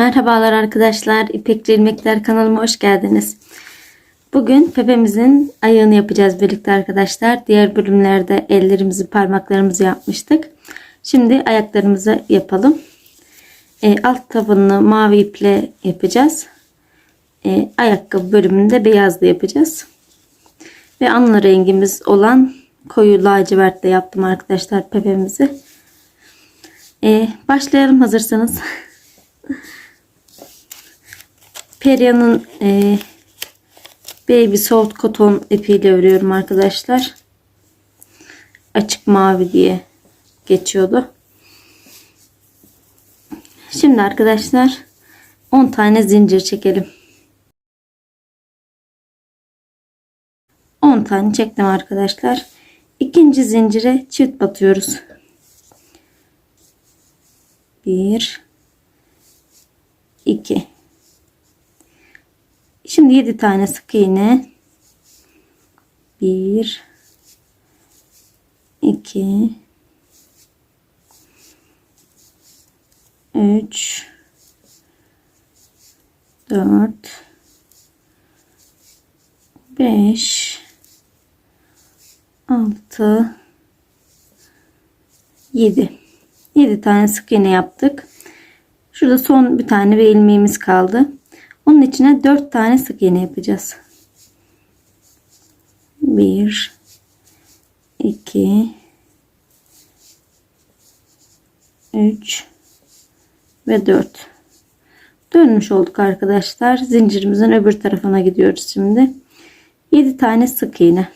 Merhabalar arkadaşlar. İpekçi İlmekler kanalıma hoş geldiniz. Bugün Pepe'mizin ayağını yapacağız birlikte arkadaşlar. Diğer bölümlerde ellerimizi parmaklarımızı yapmıştık. Şimdi ayaklarımızı yapalım. E, alt tabanını mavi iple yapacağız. E, ayakkabı bölümünde beyazla yapacağız. Ve anla rengimiz olan koyu lacivertle yaptım arkadaşlar Pepe'mizi. E, başlayalım hazırsanız. Peria'nın e, Baby Soft Cotton ipiyle örüyorum arkadaşlar. Açık mavi diye geçiyordu. Şimdi arkadaşlar 10 tane zincir çekelim. 10 tane çektim arkadaşlar. İkinci zincire çift batıyoruz. 1 2 Şimdi 7 tane sık iğne. 1 2 3 4 5 6 7 7 tane sık iğne yaptık. Şurada son bir tane bir ilmeğimiz kaldı. Onun içine 4 tane sık iğne yapacağız. 1 2 3 ve 4 dönmüş olduk arkadaşlar. Zincirimizin öbür tarafına gidiyoruz şimdi. 7 tane sık iğne.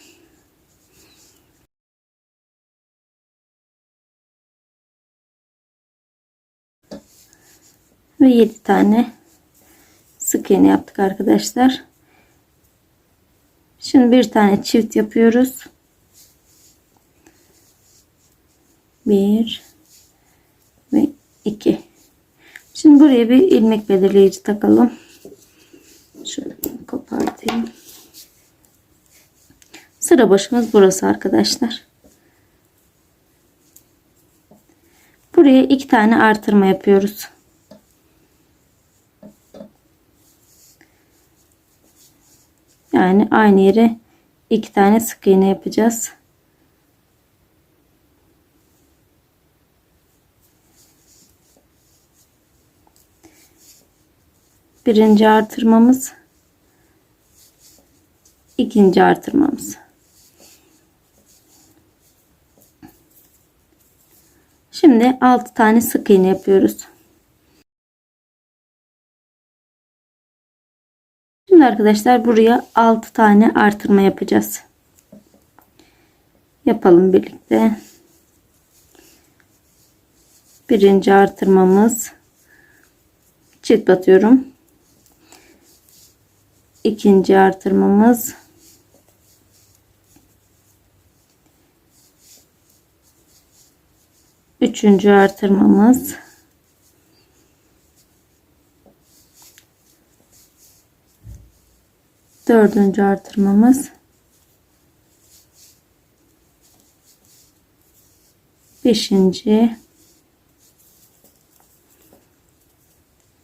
Ve 7 tane sık iğne yaptık arkadaşlar. Şimdi bir tane çift yapıyoruz. Bir ve iki. Şimdi buraya bir ilmek belirleyici takalım. Şöyle kopartayım. Sıra başımız burası arkadaşlar. Buraya iki tane artırma yapıyoruz. Yani aynı yere iki tane sık iğne yapacağız. Birinci artırmamız. ikinci artırmamız. Şimdi 6 tane sık iğne yapıyoruz. Şimdi arkadaşlar buraya 6 tane artırma yapacağız. Yapalım birlikte. Birinci artırmamız çift batıyorum. İkinci artırmamız üçüncü artırmamız dördüncü artırmamız. Beşinci.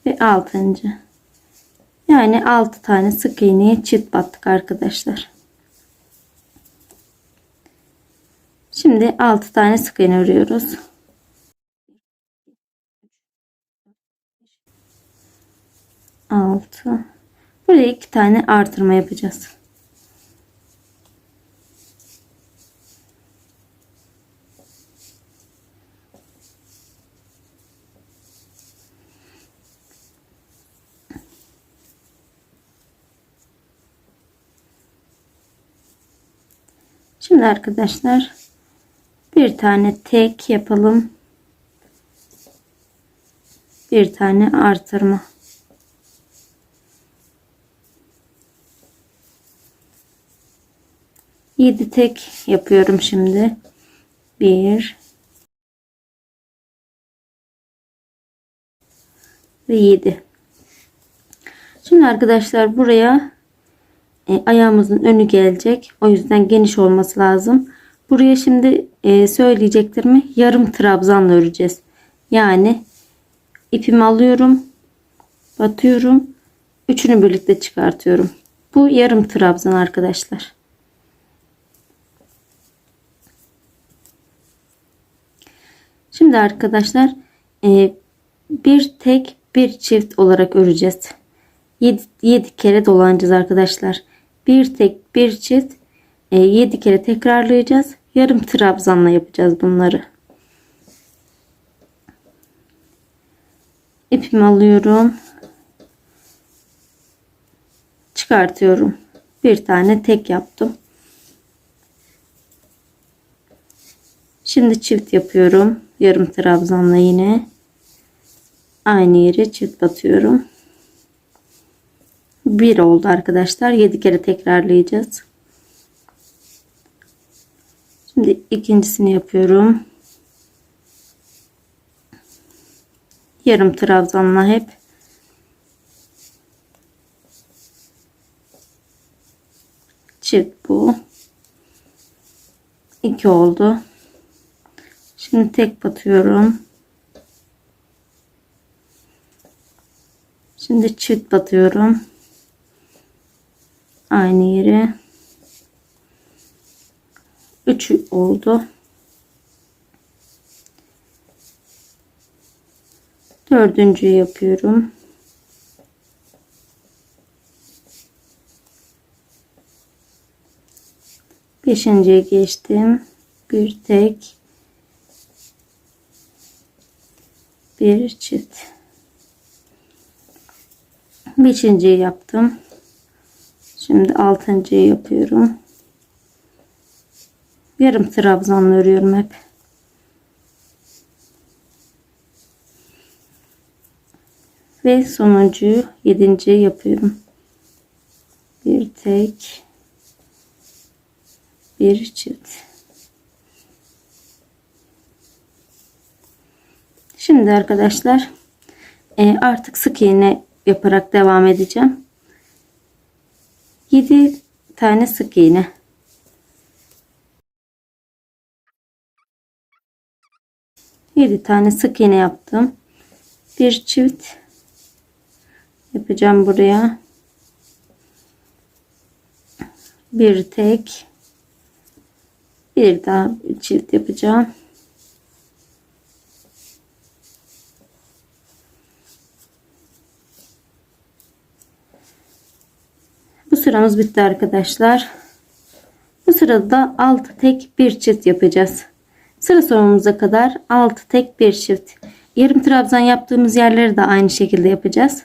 Ve altıncı. Yani altı tane sık iğneye çift battık arkadaşlar. Şimdi altı tane sık iğne örüyoruz. Altı Buraya iki tane artırma yapacağız. Şimdi arkadaşlar bir tane tek yapalım. Bir tane artırma. 7 tek yapıyorum şimdi. 1 ve 7. Şimdi arkadaşlar buraya e, ayağımızın önü gelecek. O yüzden geniş olması lazım. Buraya şimdi e, söyleyeceklerimi yarım trabzanla öreceğiz. Yani ipimi alıyorum. batıyorum. Üçünü birlikte çıkartıyorum. Bu yarım trabzan arkadaşlar. Şimdi arkadaşlar e, bir tek bir çift olarak öreceğiz. 7, 7 kere dolanacağız arkadaşlar. Bir tek bir çift 7 e, kere tekrarlayacağız. Yarım trabzanla yapacağız bunları. İpimi alıyorum. Çıkartıyorum. Bir tane tek yaptım. Şimdi çift yapıyorum. Yarım trabzanla yine aynı yere çift batıyorum. Bir oldu arkadaşlar. 7 kere tekrarlayacağız. Şimdi ikincisini yapıyorum. Yarım trabzanla hep çift bu. 2 oldu. Şimdi tek batıyorum. Şimdi çift batıyorum. Aynı yere. 3 oldu. Dördüncüyü yapıyorum. Beşinciye geçtim. Bir tek. Bir çift. Beşinciyi yaptım. Şimdi altıncıyı yapıyorum. Yarım trabzanla örüyorum hep. Ve sonuncuyu yedinciyi yapıyorum. Bir tek bir çift. Şimdi arkadaşlar e, artık sık iğne yaparak devam edeceğim. 7 tane sık iğne. Yedi tane sık iğne yaptım. Bir çift yapacağım buraya. Bir tek bir daha çift yapacağım. Sıramız bitti arkadaşlar. Bu sırada 6 tek bir çift yapacağız. Sıra sonumuza kadar 6 tek bir çift. Yarım trabzan yaptığımız yerleri de aynı şekilde yapacağız.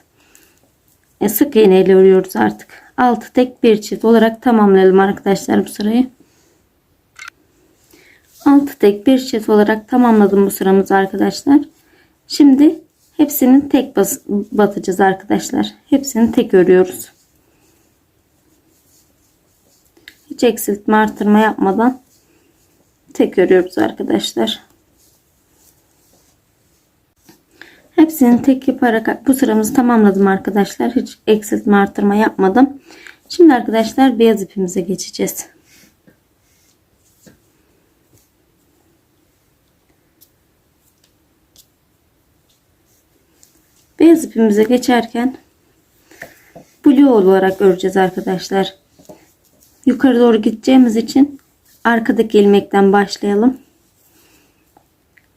E, sık iğne ile örüyoruz artık. 6 tek bir çift olarak tamamlayalım arkadaşlar bu sırayı. 6 tek bir çift olarak tamamladım bu sıramızı arkadaşlar. Şimdi hepsini tek batacağız arkadaşlar. Hepsini tek örüyoruz. Hiç eksiltme artırma yapmadan tek örüyoruz arkadaşlar. Hepsini tek yaparak bu sıramızı tamamladım arkadaşlar. Hiç eksiltme artırma yapmadım. Şimdi arkadaşlar beyaz ipimize geçeceğiz. Beyaz ipimize geçerken blue olarak öreceğiz arkadaşlar. Yukarı doğru gideceğimiz için arkadaki ilmekten başlayalım.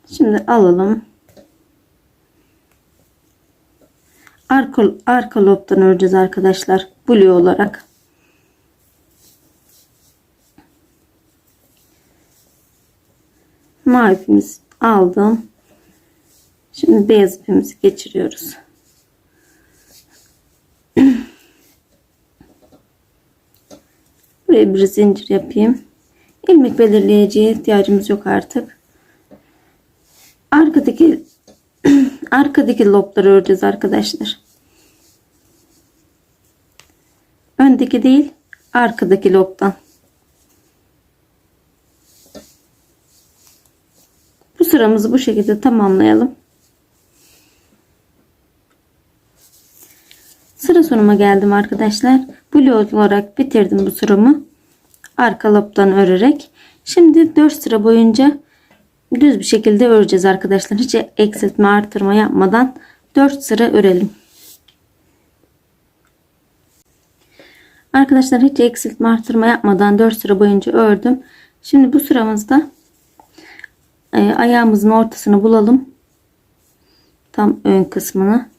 Şimdi alalım. Arka, arka lobdan öreceğiz arkadaşlar. Blue olarak. Mavi ipimizi aldım. Şimdi beyaz ipimizi geçiriyoruz. Buraya bir zincir yapayım. İlmek belirleyeceğe ihtiyacımız yok artık. Arkadaki arkadaki lobları öreceğiz arkadaşlar. Öndeki değil, arkadaki lobdan. Bu sıramızı bu şekilde tamamlayalım. Sıra sonuma geldim arkadaşlar. Blue olarak bitirdim bu sıramı. Arka lobdan örerek. Şimdi 4 sıra boyunca düz bir şekilde öreceğiz arkadaşlar. Hiç eksiltme artırma yapmadan 4 sıra örelim. Arkadaşlar hiç eksiltme artırma yapmadan 4 sıra boyunca ördüm. Şimdi bu sıramızda e, ayağımızın ortasını bulalım. Tam ön kısmını.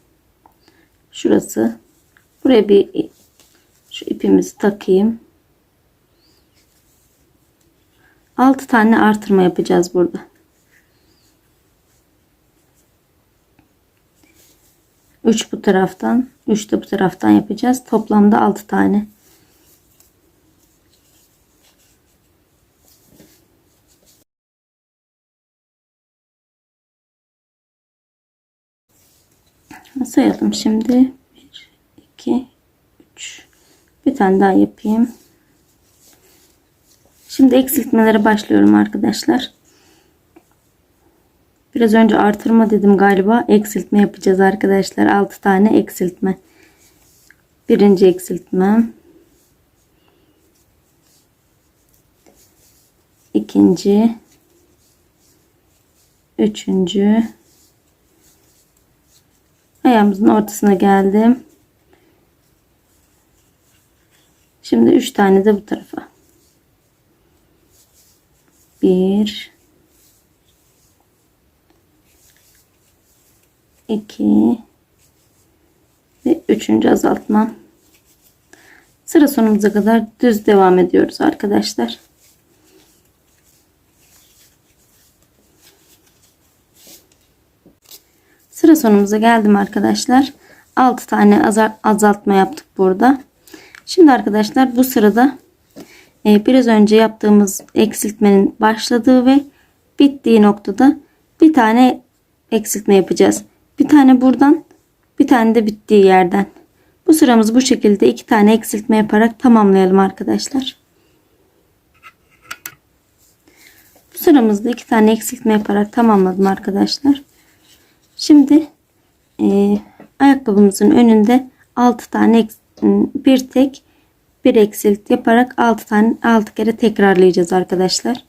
Şurası. Buraya bir şu ipimizi takayım. 6 tane artırma yapacağız burada. 3 bu taraftan, 3 de bu taraftan yapacağız. Toplamda 6 tane. Sayalım şimdi. 1, 2, 3. Bir tane daha yapayım. Şimdi eksiltmelere başlıyorum arkadaşlar. Biraz önce artırma dedim galiba. Eksiltme yapacağız arkadaşlar. 6 tane eksiltme. Birinci eksiltmem. ikinci üçüncü ayağımızın ortasına geldim. Şimdi üç tane de bu tarafa. Bir 2 ve üçüncü azaltma. Sıra sonumuza kadar düz devam ediyoruz arkadaşlar. Sıra sonumuza geldim arkadaşlar. 6 tane azaltma yaptık burada. Şimdi arkadaşlar bu sırada e, biraz önce yaptığımız eksiltmenin başladığı ve bittiği noktada bir tane eksiltme yapacağız. Bir tane buradan bir tane de bittiği yerden. Bu sıramızı bu şekilde iki tane eksiltme yaparak tamamlayalım arkadaşlar. Bu sıramızda iki tane eksiltme yaparak tamamladım arkadaşlar. Şimdi e, ayakkabımızın önünde 6 tane bir tek bir eksilt yaparak 6 tane 6 kere tekrarlayacağız arkadaşlar.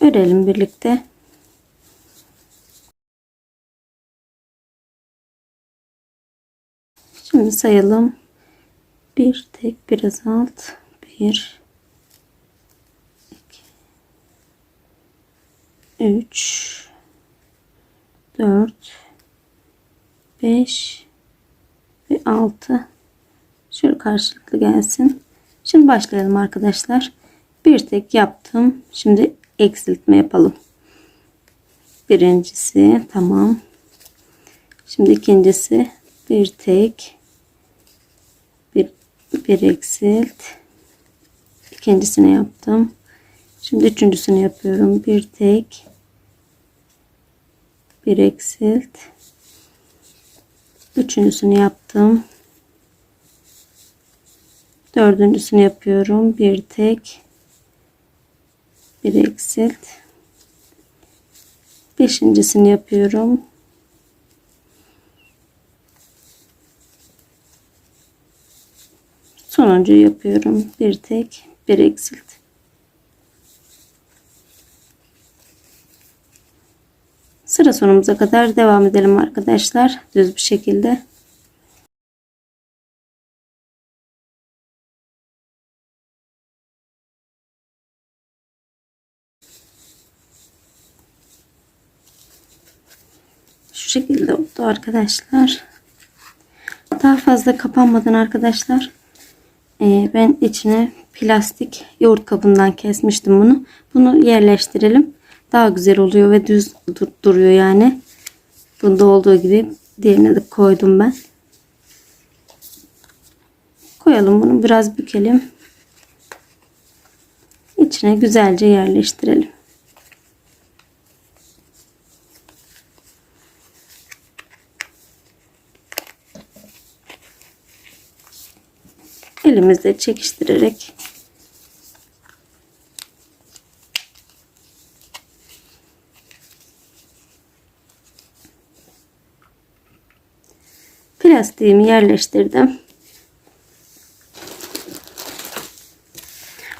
Örelim birlikte. Şimdi sayalım. Bir tek biraz alt. Bir. iki, Üç. Dört. Beş. Ve altı. Şöyle karşılıklı gelsin. Şimdi başlayalım arkadaşlar. Bir tek yaptım. Şimdi eksiltme yapalım. Birincisi tamam. Şimdi ikincisi bir tek bir, bir eksilt ikincisini yaptım şimdi üçüncüsünü yapıyorum bir tek bir eksilt üçüncüsünü yaptım. Dördüncüsünü yapıyorum. Bir tek. Bir eksilt beşincisini yapıyorum. Sonuncuyu yapıyorum. Bir tek. Bir eksilt sıra sonumuza kadar devam edelim arkadaşlar düz bir şekilde şu şekilde oldu arkadaşlar daha fazla kapanmadan arkadaşlar ee, ben içine plastik yoğurt kabından kesmiştim bunu. Bunu yerleştirelim. Daha güzel oluyor ve düz duruyor yani. Bunda olduğu gibi diğerine de koydum ben. Koyalım bunu biraz bükelim. İçine güzelce yerleştirelim. elimizle çekiştirerek plastiğimi yerleştirdim.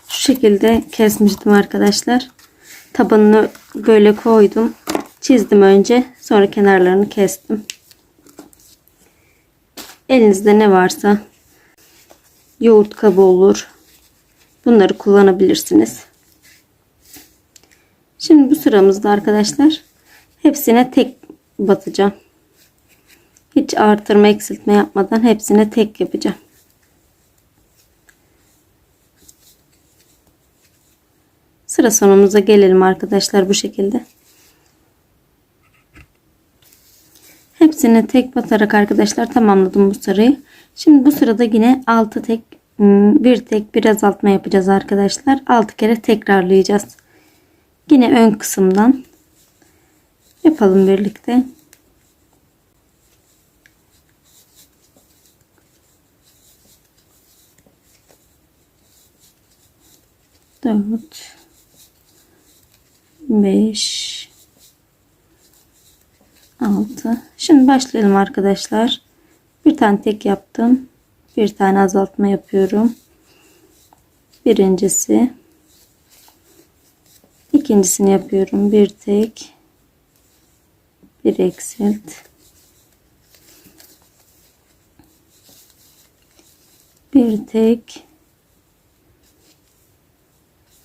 Şu şekilde kesmiştim arkadaşlar. Tabanını böyle koydum. Çizdim önce. Sonra kenarlarını kestim. Elinizde ne varsa yoğurt kabı olur. Bunları kullanabilirsiniz. Şimdi bu sıramızda arkadaşlar hepsine tek batacağım. Hiç artırma eksiltme yapmadan hepsine tek yapacağım. Sıra sonumuza gelelim arkadaşlar bu şekilde. Hepsini tek batarak arkadaşlar tamamladım bu sırayı. Şimdi bu sırada yine 6 tek hmm, bir tek bir azaltma yapacağız arkadaşlar. 6 kere tekrarlayacağız. Yine ön kısımdan yapalım birlikte. Dört, beş, altı. Şimdi başlayalım arkadaşlar. Bir tane tek yaptım. Bir tane azaltma yapıyorum. Birincisi. ikincisini yapıyorum. Bir tek. Bir eksilt. Bir tek.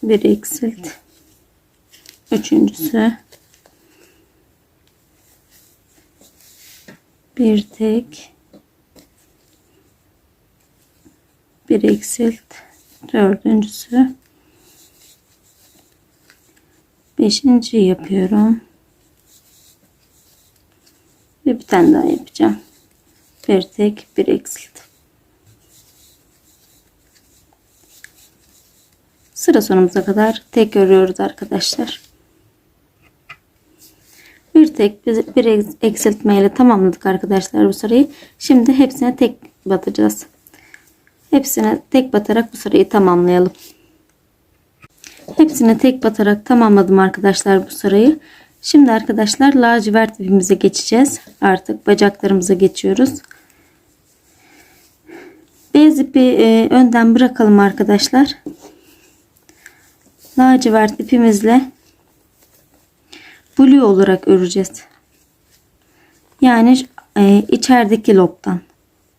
Bir eksilt. Üçüncüsü. Bir tek. Bir eksilt. Dördüncüsü. Beşinci yapıyorum. Ve bir tane daha yapacağım. Bir tek bir eksilt. Sıra sonumuza kadar tek örüyoruz arkadaşlar. Bir tek bir, eksiltme ile tamamladık arkadaşlar bu sırayı. Şimdi hepsine tek batacağız. Hepsine tek batarak bu sırayı tamamlayalım. Hepsine tek batarak tamamladım arkadaşlar bu sırayı. Şimdi arkadaşlar lacivert ipimize geçeceğiz. Artık bacaklarımıza geçiyoruz. Beyaz ipi önden bırakalım arkadaşlar. Lacivert ipimizle blue olarak öreceğiz. Yani e, içerideki lobdan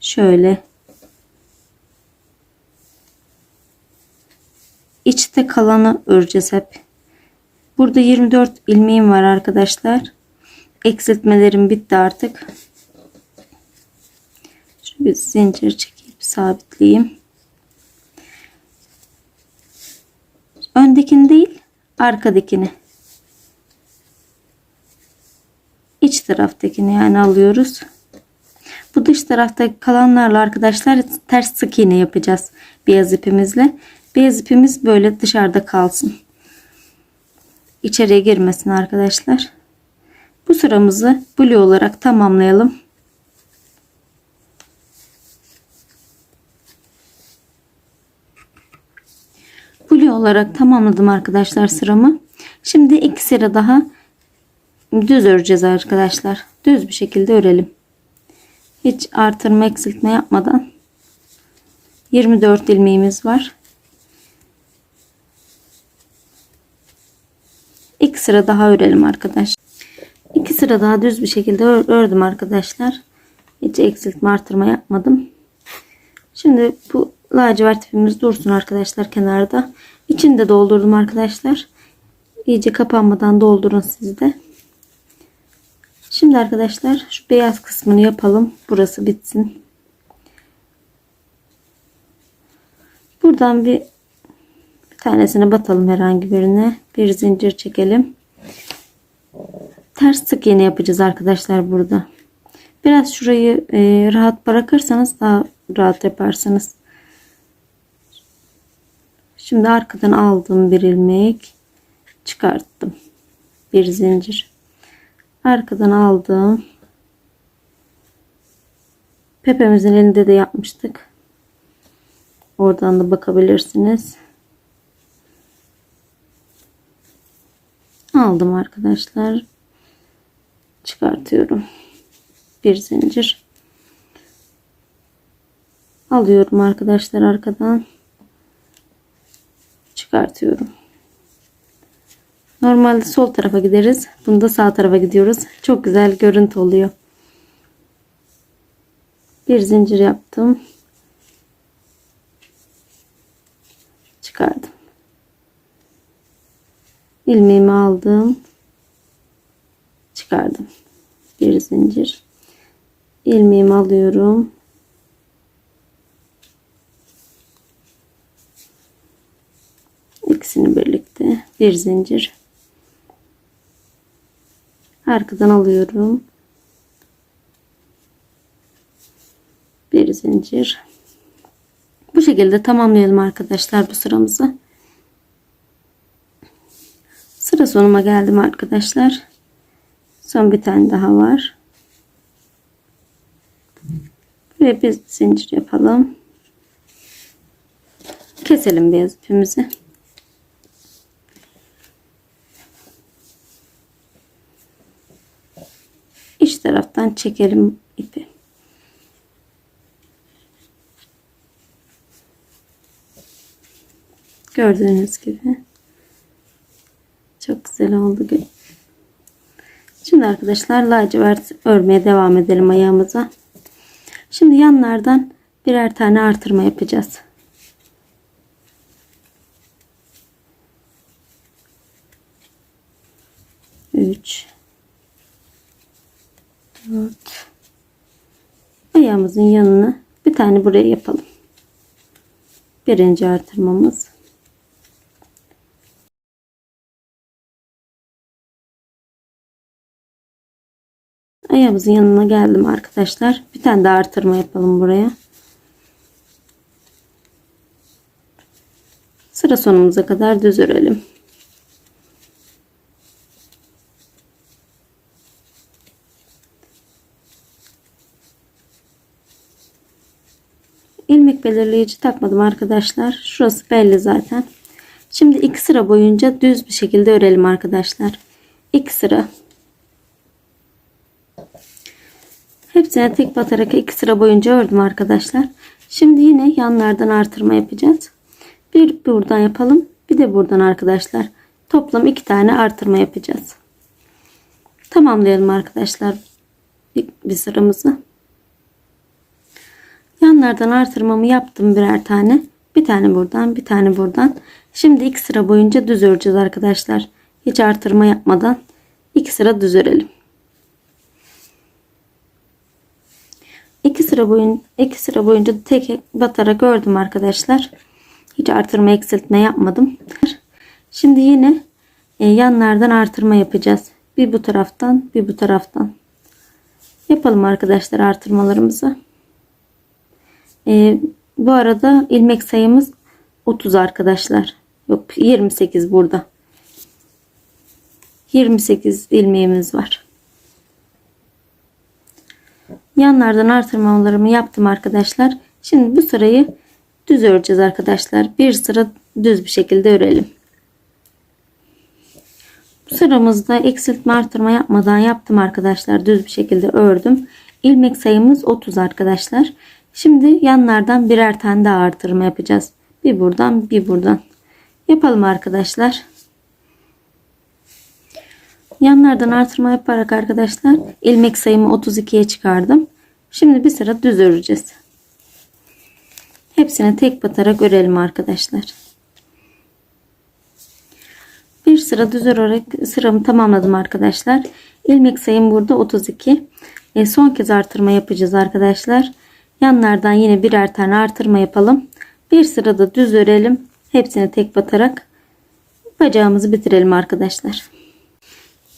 şöyle içte kalanı öreceğiz hep. Burada 24 ilmeğim var arkadaşlar. Eksiltmelerim bitti artık. Şöyle bir zincir çekip sabitleyeyim. Öndekini değil, arkadakini. İç taraftakini yani alıyoruz. Bu dış tarafta kalanlarla arkadaşlar ters sık iğne yapacağız beyaz ipimizle. Beyaz ipimiz böyle dışarıda kalsın. İçeriye girmesin arkadaşlar. Bu sıramızı blue olarak tamamlayalım. Olarak tamamladım arkadaşlar sıramı. Şimdi iki sıra daha düz öreceğiz arkadaşlar. Düz bir şekilde örelim. Hiç artırma eksiltme yapmadan 24 ilmeğimiz var. İki sıra daha örelim arkadaşlar. İki sıra daha düz bir şekilde ördüm arkadaşlar. Hiç eksiltme artırma yapmadım. Şimdi bu lacivert ipimiz dursun arkadaşlar kenarda. İçini de doldurdum arkadaşlar. İyice kapanmadan doldurun siz de. Şimdi arkadaşlar şu beyaz kısmını yapalım. Burası bitsin. Buradan bir, bir tanesini batalım herhangi birine. Bir zincir çekelim. Ters sık iğne yapacağız arkadaşlar burada. Biraz şurayı e, rahat bırakırsanız daha rahat yaparsınız. Şimdi arkadan aldığım bir ilmek çıkarttım. Bir zincir. Arkadan aldım. Pepemizin elinde de yapmıştık. Oradan da bakabilirsiniz. Aldım arkadaşlar. Çıkartıyorum. Bir zincir. Alıyorum arkadaşlar arkadan. Çıkartıyorum. Normalde sol tarafa gideriz. Bunda sağ tarafa gidiyoruz. Çok güzel görüntü oluyor. Bir zincir yaptım. çıkardım. ilmeğimi aldım. Çıkardım. Bir zincir. ilmeğimi alıyorum. İkisini birlikte bir zincir. Arkadan alıyorum. Bir zincir. Bu şekilde tamamlayalım arkadaşlar bu sıramızı. Sıra sonuma geldim arkadaşlar. Son bir tane daha var. Buraya bir zincir yapalım. Keselim beyaz ipimizi. İç taraftan çekelim ipi. Gördüğünüz gibi. Çok güzel oldu. Şimdi arkadaşlar lacivert örmeye devam edelim ayağımıza. Şimdi yanlardan birer tane artırma yapacağız. Üç. Dört. Ayağımızın yanına bir tane buraya yapalım. Birinci artırmamız. Ayağımızın yanına geldim arkadaşlar. Bir tane daha artırma yapalım buraya. Sıra sonumuza kadar düz örelim. Belirleyici takmadım arkadaşlar. Şurası belli zaten. Şimdi iki sıra boyunca düz bir şekilde örelim arkadaşlar. İki sıra. Hepsine tek batarak iki sıra boyunca ördüm arkadaşlar. Şimdi yine yanlardan artırma yapacağız. Bir buradan yapalım. Bir de buradan arkadaşlar. Toplam iki tane artırma yapacağız. Tamamlayalım arkadaşlar bir sıramızı. Yanlardan artırmamı yaptım birer tane. Bir tane buradan bir tane buradan. Şimdi iki sıra boyunca düz öreceğiz arkadaşlar. Hiç artırma yapmadan iki sıra düz örelim. İki sıra boyun iki sıra boyunca tek batarak ördüm arkadaşlar. Hiç artırma eksiltme yapmadım. Şimdi yine e, yanlardan artırma yapacağız. Bir bu taraftan bir bu taraftan. Yapalım arkadaşlar artırmalarımızı. E, bu arada ilmek sayımız 30 arkadaşlar. Yok 28 burada. 28 ilmeğimiz var. Yanlardan artırmalarımı yaptım arkadaşlar. Şimdi bu sırayı düz öreceğiz arkadaşlar. Bir sıra düz bir şekilde örelim. Sıramızda eksiltme artırma yapmadan yaptım arkadaşlar. Düz bir şekilde ördüm. İlmek sayımız 30 arkadaşlar. Şimdi yanlardan birer tane daha artırma yapacağız. Bir buradan bir buradan. Yapalım arkadaşlar. Yanlardan artırma yaparak arkadaşlar ilmek sayımı 32'ye çıkardım. Şimdi bir sıra düz öreceğiz. Hepsine tek batarak örelim arkadaşlar. Bir sıra düz örerek sıramı tamamladım arkadaşlar. İlmek sayım burada 32. E, son kez artırma yapacağız arkadaşlar. Yanlardan yine birer tane artırma yapalım. Bir sırada düz örelim. Hepsini tek batarak bacağımızı bitirelim arkadaşlar.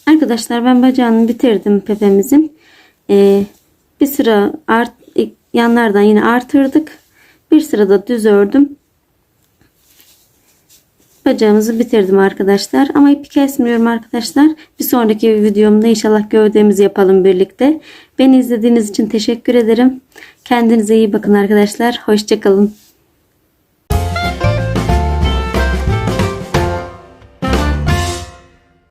Arkadaşlar ben bacağını bitirdim pepemizin. Ee, bir sıra art, yanlardan yine artırdık. Bir sırada düz ördüm. Bacağımızı bitirdim arkadaşlar. Ama ipi kesmiyorum arkadaşlar. Bir sonraki videomda inşallah gövdemizi yapalım birlikte. Beni izlediğiniz için teşekkür ederim. Kendinize iyi bakın arkadaşlar. Hoşçakalın.